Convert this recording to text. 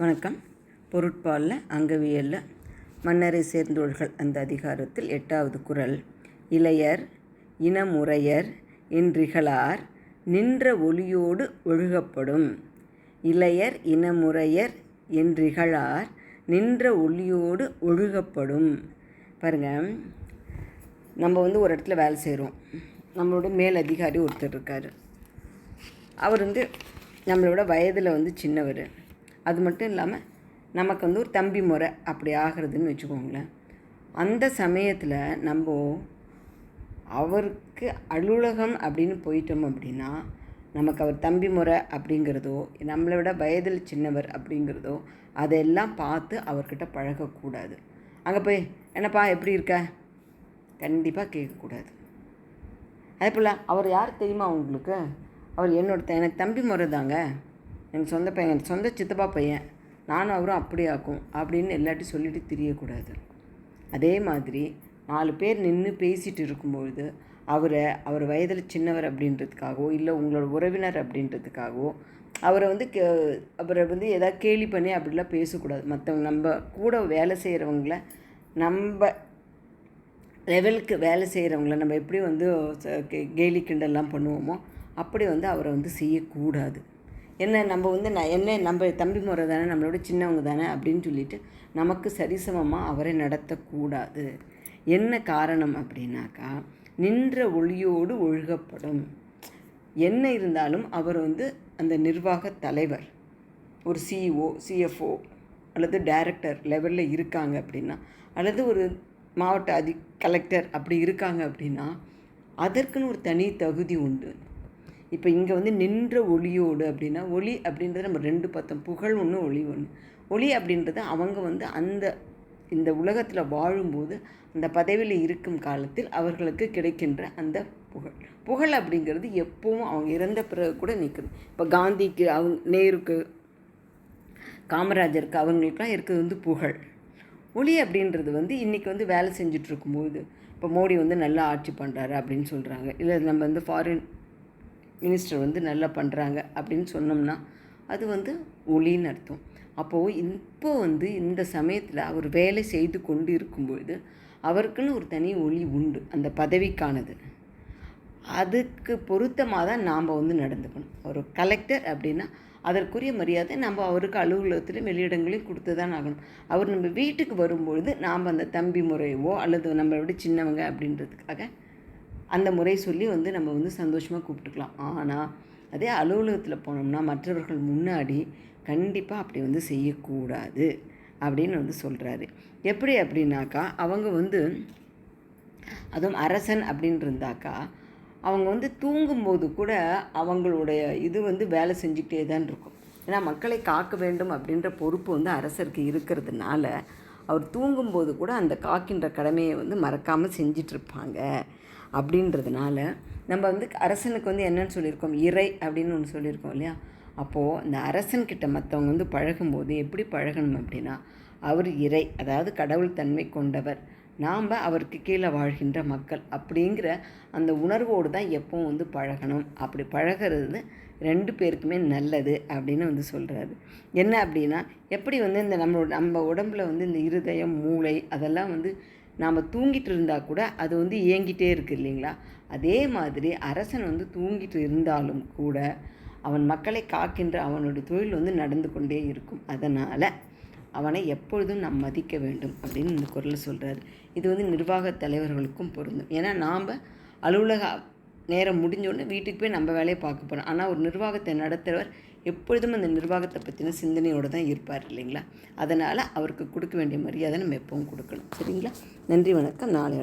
வணக்கம். பொருட்பாலில் அங்கவியலில் மன்னரை சேர்ந்தோள்கள் அந்த அதிகாரத்தில் எட்டாவது குறள் இளையர் இனமுறையர் என்றிகளார் நின்ற ஒளியோடு ஒழுகப்படும். இளையர் இனமுறையர் என்றிகளார் நின்ற ஒளியோடு ஒழுகப்படும். பாருங்கள் நம்ம வந்து ஒரு இடத்துல வேலை செய்கிறோம் நம்மளோட மேல் அதிகாரி ஒருத்தர் இருக்கார். அவர் வந்து நம்மளோட வயதில் வந்து சின்னவர். அது மட்டும் இல்லாமல் நமக்கு வந்து ஒரு தம்பி முறை அப்படி ஆகிறதுன்னு வச்சுக்கோங்களேன். அந்த சமயத்தில் நம்ம அவருக்கு அலுவலகம் அப்படின்னு போயிட்டோம் அப்படின்னா நமக்கு அவர் தம்பி முறை அப்படிங்கிறதோ நம்மளை விட வயதில் சின்னவர் அப்படிங்கிறதோ அதெல்லாம் பார்த்து அவர்கிட்ட பழகக்கூடாது. அங்கே போய் என்னப்பா எப்படி இருக்க? கண்டிப்பாக கேட்கக்கூடாது. அதே போல் அவர் யார் தெரியுமா உங்களுக்கு? அவர் என்னோட எனக்கு தம்பி முறை தாங்க. எங்கள் சொந்த பையன் என் சொந்த சித்தப்பா பையன். நானும் அவரும் அப்படி ஆக்கும். அப்படின்னு எல்லாட்டையும் சொல்லிட்டு தெரியக்கூடாது. அதே மாதிரி நாலு பேர் நின்று பேசிகிட்டு இருக்கும்பொழுது அவரை அவர் வயதில் சின்னவர் அப்படின்றதுக்காகவோ இல்லை உங்களோட உறவினர் அப்படின்றதுக்காகவோ அவரை வந்து கே அவரை வந்து எதாவது கேலி பண்ணி அப்படிலாம் பேசக்கூடாது. மற்றவங்க நம்ம கூட வேலை செய்கிறவங்கள நம்ம லெவலுக்கு வேலை செய்கிறவங்கள நம்ம எப்படி வந்து கேலி கிண்டல்லாம் பண்ணுவோமோ அப்படி வந்து அவரை வந்து செய்யக்கூடாது. என்ன நம்ம வந்து நான் என்ன நம்ம தம்பி முறை தானே நம்மளோட சின்னவங்க தானே அப்படின்னு சொல்லிட்டு நமக்கு சரிசமமாக அவரை நடத்தக்கூடாது. என்ன காரணம் அப்படின்னாக்கா நின்ற ஒளியோடு ஒழுகப்படும். என்ன இருந்தாலும் அவர் வந்து அந்த நிர்வாக தலைவர் ஒரு சிஇஓ சிஎஃப்ஓ அல்லது டைரக்டர் லெவலில் இருக்காங்க அப்படின்னா அல்லது ஒரு மாவட்ட அதி கலெக்டர் அப்படி இருக்காங்க அப்படின்னா அதற்குன்னு ஒரு தனி தகுதி உண்டு. இப்போ இங்கே வந்து நின்ற ஒளியோடு அப்படின்னா ஒளி அப்படின்றது நம்ம ரெண்டு பார்த்தோம் புகழ் ஒன்று ஒளி ஒன்று ஒளி அப்படின்றது அவங்க வந்து அந்த இந்த உலகத்தில் வாழும்போது அந்த பதவியில் இருக்கும் காலத்தில் அவர்களுக்கு கிடைக்கின்ற அந்த புகழ். புகழ் அப்படிங்கிறது எப்பவும் அவங்க இறந்த பிறகு கூட நிற்கணும் இப்போ காந்திக்கு அவங்க நேருக்கு காமராஜருக்கு அவங்களுக்குலாம் இருக்கிறது வந்து புகழ். ஒளி அப்படின்றது வந்து இன்றைக்கி வந்து வேலை செஞ்சுட்டு இருக்கும்போது இப்போ மோடி வந்து நல்லா ஆட்சி பண்ணுறாரு அப்படின்னு சொல்கிறாங்க இல்லை நம்ம வந்து ஃபாரின் மினிஸ்டர் வந்து நல்லா பண்ணுறாங்க அப்படின்னு சொன்னோம்னா அது வந்து ஒளின்னு அர்த்தம். அப்போது இப்போ வந்து இந்த சமயத்தில் அவர் வேலை செய்து கொண்டு இருக்கும்பொழுது அவருக்குன்னு ஒரு தனி ஒளி உண்டு அந்த பதவிக்கானது. அதுக்கு பொருத்தமாக தான் நாம் வந்து நடந்துக்கணும். ஒரு கலெக்டர் அப்படின்னா அதற்குரிய மரியாதை நம்ம அவருக்கு அலுவலகத்திலும் வெளியிடங்களையும் கொடுத்து தான் ஆகணும். அவர் நம்ம வீட்டுக்கு வரும்பொழுது நாம் அந்த தம்பி முறையவோ அல்லது நம்மளை விட சின்னவங்க அப்படின்றதுக்காக அந்த முறை சொல்லி வந்து நம்ம வந்து சந்தோஷமாக கூப்பிட்டுக்கலாம். ஆனால் அதே அலுவலகத்தில் போனோம்னா மற்றவர்கள் முன்னாடி கண்டிப்பாக அப்படி வந்து செய்யக்கூடாது அப்படின்னு வந்து சொல்கிறாரு எப்படி அப்படின்னாக்கா அவங்க வந்து அதுவும் அரசன் அப்படின்னு இருந்தாக்கா அவங்க வந்து தூங்கும்போது கூட அவங்களுடைய இது வந்து வேலை செஞ்சுக்கிட்டே தான் இருக்கும். ஏன்னா மக்களை காக்க வேண்டும் அப்படின்ற பொறுப்பு வந்து அரசருக்கு இருக்கிறதுனால அவர் தூங்கும்போது கூட அந்த காக்கின்ற கடமையை வந்து மறக்காமல் செஞ்சிட்ருப்பாங்க அப்படின்றதுனால நம்ம வந்து அரசனுக்கு வந்து என்னன்னு சொல்லியிருக்கோம்? இறை அப்படின்னு ஒன்று சொல்லியிருக்கோம் இல்லையா? அப்போது இந்த அரசன்கிட்ட மற்றவங்க வந்து பழகும்போது எப்படி பழகணும் அப்படின்னா அவர் இறை அதாவது கடவுள் தன்மை கொண்டவர். நாம் அவருக்கு கீழே வாழ்கின்ற மக்கள் அப்படிங்கிற அந்த உணர்வோடு தான் எப்பவும் வந்து பழகணும். அப்படி பழகிறது ரெண்டு பேருக்குமே நல்லது அப்படின்னு வந்து சொல்கிறாரு என்ன அப்படின்னா எப்படி வந்து இந்த நம்மளோட நம்ம உடம்புல வந்து இந்த இருதயம் மூளை அதெல்லாம் வந்து நாம் தூங்கிட்டு இருந்தால் கூட அது வந்து இயங்கிட்டே இருக்குது இல்லைங்களா? அதே மாதிரி அரசன் வந்து தூங்கிட்டு இருந்தாலும் கூட அவன் மக்களை காக்கின்ற அவனுடைய தொழில் வந்து நடந்து கொண்டே இருக்கும். அதனால் அவனை எப்பொழுதும் நாம் மதிக்க வேண்டும் அப்படின்னு இந்த குரலை சொல்கிறாரு இது வந்து நிர்வாக தலைவர்களுக்கும் பொருந்தும். ஏன்னா நாம் அலுவலக நேரம் முடிஞ்சோடனே வீட்டுக்கு போய் நம்ம வேலையை பார்க்க போகிறோம் ஆனால் ஒரு நிர்வாகத்தை நடத்துகிறவர் எப்பொழுதும் அந்த நிர்வாகத்தை பற்றின சிந்தனையோடு தான் இருப்பார் இல்லைங்களா? அதனால் அவருக்கு கொடுக்க வேண்டிய மரியாதை நம்ம எப்பவும் கொடுக்கணும். சரிங்களா? நன்றி வணக்கம். நாளை